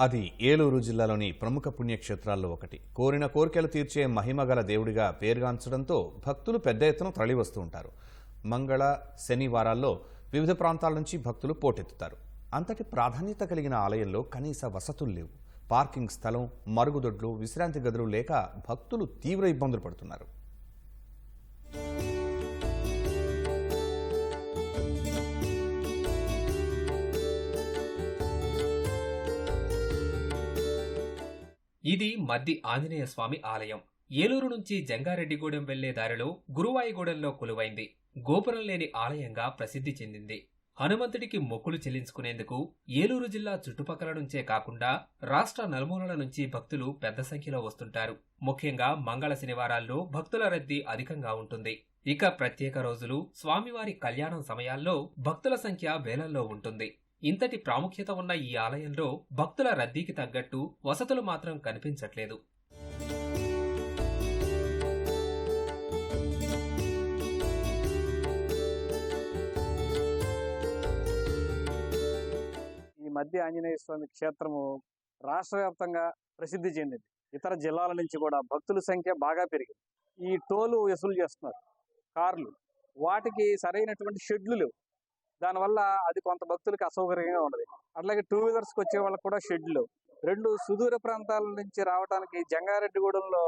అది ఏలూరు జిల్లాలోని ప్రముఖ పుణ్యక్షేత్రాల్లో ఒకటి. కోరిన కోరికలు తీర్చే మహిమగల దేవుడిగా పేరుగాంచడంతో భక్తులు పెద్ద ఎత్తున తరలివస్తూ ఉంటారు. మంగళ శనివారాల్లో వివిధ ప్రాంతాల నుంచి భక్తులు పోటెత్తుతారు. అంతటి ప్రాధాన్యత కలిగిన ఆలయంలో కనీస వసతులు లేవు. పార్కింగ్ స్థలం మరుగుదొడ్లు విశ్రాంతి గదులు లేక భక్తులు తీవ్ర ఇబ్బందులు పడుతున్నారు. ఇది మద్ది ఆంజనేయ స్వామి ఆలయం. ఏలూరు నుంచి జంగారెడ్డిగూడెం వెళ్ళే దారిలో గురువాయిగూడెంలో కొలువైంది. గోపురం లేని ఆలయంగా ప్రసిద్ధి చెందింది. హనుమంతుడికి మొక్కులు చెల్లించుకునేందుకు ఏలూరు జిల్లా చుట్టుపక్కల నుంచే కాకుండా రాష్ట్ర నలుమూలల నుంచి భక్తులు పెద్ద సంఖ్యలో వస్తుంటారు. ముఖ్యంగా మంగళ శనివారాల్లో భక్తుల రద్దీ అధికంగా ఉంటుంది. ఇక ప్రత్యేక రోజులు స్వామివారి కళ్యాణం సమయాల్లో భక్తుల సంఖ్య వేలల్లో ఉంటుంది. ఇంతటి ప్రాముఖ్యత ఉన్న ఈ ఆలయంలో భక్తుల రద్దీకి తగ్గట్టు వసతులు మాత్రం కనిపించట్లేదు. ఈ మధ్య ఆంజనేయ స్వామి క్షేత్రము రాష్ట్ర వ్యాప్తంగా ప్రసిద్ధి చెందింది. ఇతర జిల్లాల నుంచి కూడా భక్తుల సంఖ్య బాగా పెరిగింది. ఈ టోలు వసూలు చేస్తున్నారు. కార్లు. వాటికి సరైనటువంటి షెడ్లు లేవు. దానివల్ల అది కొంత భక్తులకి అసౌకర్యంగా ఉన్నది అట్లాగే టూ వీలర్స్కి వచ్చే వాళ్ళకి కూడా షెడ్లు. రెండు సుదూర ప్రాంతాల నుంచి రావడానికి జంగారెడ్డిగూడెంలో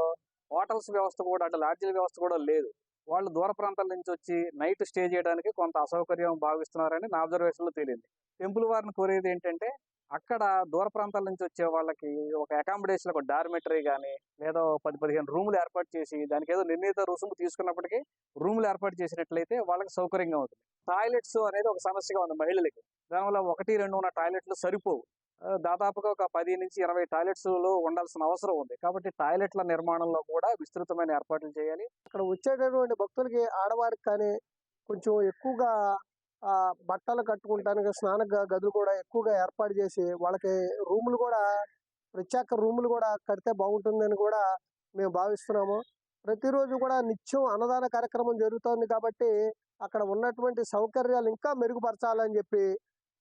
హోటల్స్ వ్యవస్థ కూడా అంటే లాడ్జీల వ్యవస్థ కూడా లేదు. వాళ్ళు దూర ప్రాంతాల నుంచి వచ్చి నైట్ స్టే చేయడానికి కొంత అసౌకర్యం భావిస్తున్నారని నా అబ్జర్వేషన్లో తేలింది. టెంపుల్ వారిని కోరేది ఏంటంటే అక్కడ దూర ప్రాంతాల నుంచి వచ్చే వాళ్ళకి ఒక అకామిడేషన్ ఒక డార్మెటరీ కానీ లేదా పది పదిహేను రూములు ఏర్పాటు చేసి దానికి ఏదో నిర్ణీత రుసుము తీసుకున్నప్పటికీ రూములు ఏర్పాటు చేసినట్లయితే వాళ్ళకి సౌకర్యంగా ఉంటుంది. టాయిలెట్స్ అనేది ఒక సమస్యగా ఉంది మహిళలకి. దానివల్ల ఒకటి రెండు ఉన్న టాయిలెట్లు సరిపోవు. దాదాపుగా ఒక పది నుంచి ఇరవై టాయిలెట్స్లో ఉండాల్సిన అవసరం ఉంది. కాబట్టి టాయిలెట్ల నిర్మాణంలో కూడా విస్తృతమైన ఏర్పాట్లు చేయాలి. అక్కడ వచ్చేటటువంటి భక్తులకి ఆడవారికి కానీ కొంచెం ఎక్కువగా బట్టలు కట్టుకుంటానికి స్నాన గదులు కూడా ఎక్కువగా ఏర్పాటు చేసి వాళ్ళకి రూములు కూడా ప్రత్యేక రూములు కూడా కడితే బాగుంటుందని కూడా మేము భావిస్తున్నాము. ప్రతిరోజు కూడా నిత్యం అన్నదాన కార్యక్రమం జరుగుతోంది కాబట్టి అక్కడ ఉన్నటువంటి సౌకర్యాలు ఇంకా మెరుగుపరచాలని చెప్పి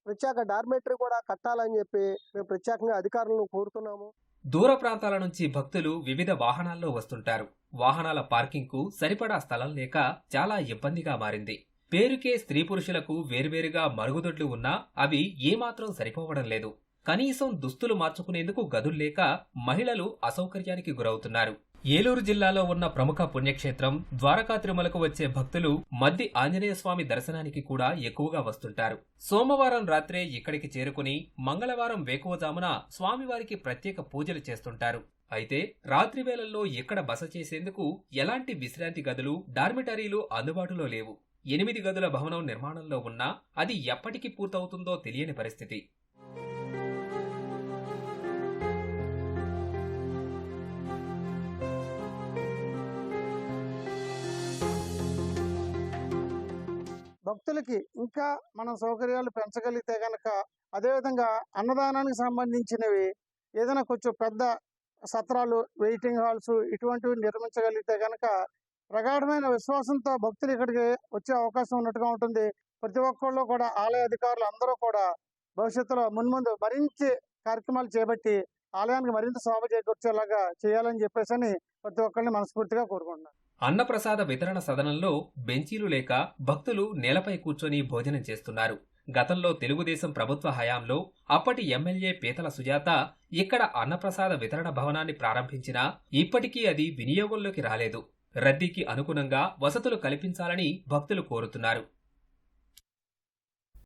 ప్రత్యేక డార్మెటరీ కూడా కట్టాలని చెప్పి మేము ప్రత్యేకంగా అధికారులను కోరుతున్నాము. దూర ప్రాంతాల నుంచి భక్తులు వివిధ వాహనాల్లో వస్తుంటారు. వాహనాల పార్కింగ్కు సరిపడా స్థలం లేక చాలా ఇబ్బందిగా మారింది. పేరుకే స్త్రీ పురుషులకు వేర్వేరుగా మరుగుదొడ్లు ఉన్నా అవి ఏమాత్రం సరిపోవడం లేదు. కనీసం దుస్తులు మార్చుకునేందుకు గదుల్లేక మహిళలు అసౌకర్యానికి గురవుతున్నారు. ఏలూరు జిల్లాలో ఉన్న ప్రముఖ పుణ్యక్షేత్రం ద్వారకా తిరుమలకు వచ్చే భక్తులు మద్ది ఆంజనేయస్వామి దర్శనానికి కూడా ఎక్కువగా వస్తుంటారు. సోమవారం రాత్రే ఇక్కడికి చేరుకుని మంగళవారం వేకువజామున స్వామివారికి ప్రత్యేక పూజలు చేస్తుంటారు. అయితే రాత్రి వేళల్లో ఇక్కడ బస చేసేందుకు ఎలాంటి విశ్రాంతి గదులు డార్మిటరీలు అందుబాటులో లేవు. ఎనిమిది గదుల భవనం నిర్మాణంలో ఉన్నా అది ఎప్పటికి పూర్తవుతుందో తెలియని పరిస్థితి. భక్తులకి ఇంకా మనం సౌకర్యాలు పెంచగలిగితే కనుక అదేవిధంగా అన్నదానానికి సంబంధించినవి ఏదైనా కొంచెం పెద్ద సత్రాలు వెయిటింగ్ హాల్స్ ఇటువంటివి నిర్మించగలిగితే కనుక ప్రగాఢమైన విశ్వాసంతో భక్తులు ఇక్కడికి వచ్చే అవకాశం ఉన్నట్టుగా ఉంటుంది. ప్రతి ఒక్కళ్ళు కూడా ఆలయ అధికారులు అందరూ కూడా భవిష్యత్తులో మున్ముందు మరించి కార్యక్రమాలు చేపట్టి ఆలయానికి మరింత శోభ చేకూర్చేలాగా చేయాలని చెప్పేసి అని ప్రతి ఒక్కరిని మనస్ఫూర్తిగా కోరుకుంటున్నాను. అన్నప్రసాద వితరణ సదనంలో బెంచీలు లేక భక్తులు నేలపై కూర్చొని భోజనం చేస్తున్నారు. గతంలో తెలుగుదేశం ప్రభుత్వ హయాంలో అప్పటి ఎమ్మెల్యే పీతల సుజాత ఇక్కడ అన్నప్రసాద వితరణ భవనాన్ని ప్రారంభించినా ఇప్పటికీ అది వినియోగంలోకి రాలేదు. రద్దీకి అనుగుణంగా వసతులు కల్పించాలని భక్తులు కోరుతున్నారు.